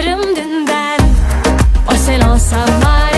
Hatırlarım dünden. O sen olsan var.